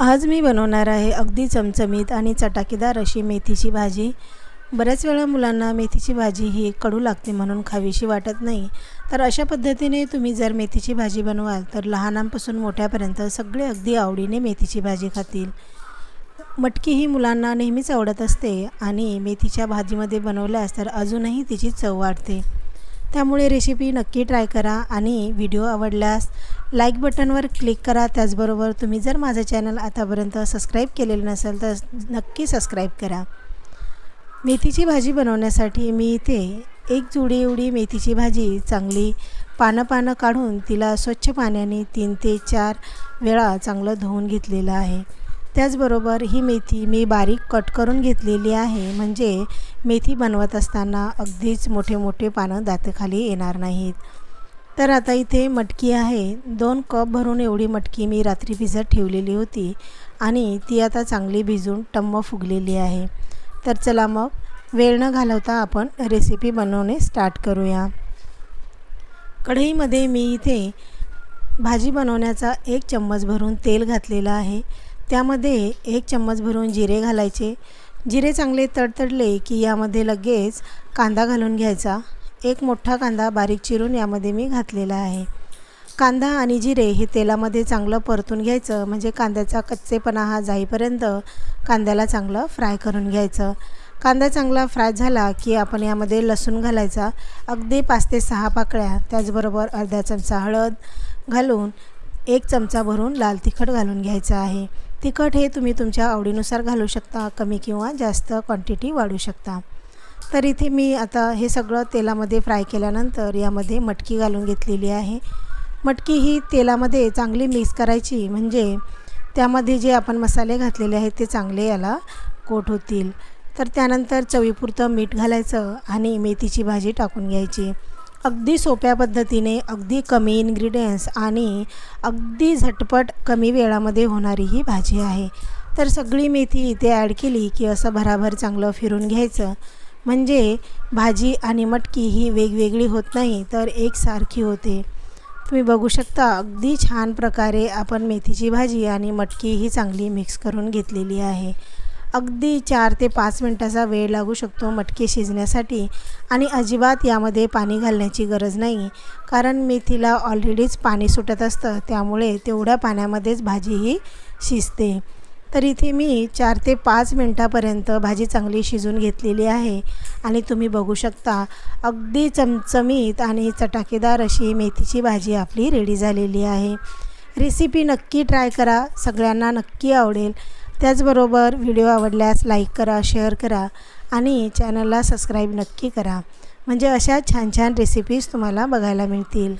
आज मी बनवणार आहे अगदी चमचमीत आणि चटाकेदार अशी मेथीची भाजी. बऱ्याच वेळा मुलांना मेथीची भाजी ही कडू लागते म्हणून खावीशी वाटत नाही. तर अशा पद्धतीने तुम्ही जर मेथीची भाजी बनवाल तर लहानांपासून मोठ्यापर्यंत सगळे अगदी आवडीने मेथीची भाजी खातील. मटकी ही मुलांना नेहमीच आवडत असते आणि मेथीच्या भाजीमध्ये बनवल्यास तर अजूनही तिची चव वाढते. त्यामुळे रेसिपी नक्की ट्राय करा आणि व्हिडिओ आवडल्यास लाईक बटनवर क्लिक करा. त्याचबरोबर तुम्ही जर माझं चॅनल आतापर्यंत सबस्क्राईब केलेलं नसेल तर नक्की सबस्क्राईब करा. मेथीची भाजी बनवण्यासाठी मी इथे एक जुडी एवढी मेथीची भाजी चांगली पानं पानं काढून तिला स्वच्छ पाण्याने तीन ते चार वेळा चांगलं धुवून घेतलेलं आहे. त्याचबरोबर ही मेथी मी बारीक कट करून घेतलेली आहे. म्हणजे मेथी बनवत असताना अगदीच मोठे मोठे पानं दातेखाली येणार नाहीत. तर आता इथे मटकी आहे. दोन कप भरून एवढी मटकी मी रात्री भिजत ठेवलेली होती आणि ती आता चांगली भिजून टम्म फुगलेली आहे. तर चला मग वेळ न घालवता आपण रेसिपी बनवणे स्टार्ट करूया. कढईमध्ये मी इथे भाजी बनवण्याचा एक चम्मच भरून तेल घातलेलं आहे. त्यामध्ये एक चम्मच भरून जिरे घालायचे. जिरे चांगले तडतडले की यामध्ये लगेच कांदा घालून घ्यायचा. एक मोठा कांदा बारीक चिरून यामध्ये मी घातलेला आहे. कांदा आणि जिरे हे तेलामध्ये चांगलं परतून घ्यायचं. म्हणजे कांद्याचा कच्चेपणा हा जाईपर्यंत कांद्याला चांगलं फ्राय करून घ्यायचं. कांदा चांगला फ्राय झाला की आपण यामध्ये लसूण घालायचा. अगदी पाच ते सहा पाकळ्या त्याचबरोबर अर्धा चमचा हळद घालून एक चमचा भरून लाल तिखट घालून घ्यायचा आहे. तिखट हे तुम्ही तुमच्या आवडीनुसार घालू शकता कमी किंवा जास्त क्वांटिटी वाढू शकता. तर इथे मी आता हे सगळं तेलामध्ये फ्राय केल्यानंतर यामध्ये मटकी घालून घेतलेली आहे. मटकी ही तेलामध्ये चांगली मिक्स करायची म्हणजे त्यामध्ये जे आपण मसाले घातलेले आहेत ते चांगले याला कोट होतील. तर त्यानंतर चवीपुरतं मीठ घालायचं आणि मेथीची भाजी टाकून घ्यायची. अगदी सोप्या पद्धतीने अगदी कमी इन्ग्रेडियंट्स आणि अगदी झटपट कमी वेळामध्ये होणारी ही भाजी आहे. तर सगळी मेथी इथे ॲड केली की असं भराभर चांगलं फिरून घ्यायचं. म्हणजे भाजी आणि मटकी ही वेगवेगळी होत नाही तर एकसारखी होते. तुम्ही बघू शकता अगदी छान प्रकारे आपण मेथीची भाजी आणि मटकी ही चांगली मिक्स करून घेतलेली आहे. अगदी चार ते पाच मिनटाचा वेळ लागू शकतो मटकी शिजण्यासाठी आणि अजिबात यामध्ये पाणी घालण्याची गरज नाही. कारण मेथीला ऑलरेडीच पाणी सुटत असतं त्यामुळे तेवढ्या पाण्यामध्येच भाजी ही शिजते. तर इथे मी चार ते पाच मिनटापर्यंत भाजी चांगली शिजून घेतलेली आहे आणि तुम्ही बघू शकता अगदी चमचमीत आणि चटाकेदार अशी मेथीची भाजी आपली रेडी झालेली आहे. रेसिपी नक्की ट्राय करा सगळ्यांना नक्की आवडेल. त्याचबरोबर व्हिडिओ आवडल्यास लाईक करा शेअर करा आणि चॅनलला सबस्क्राईब नक्की करा. म्हणजे अशा छान छान रेसिपीज तुम्हाला बघायला मिळतील.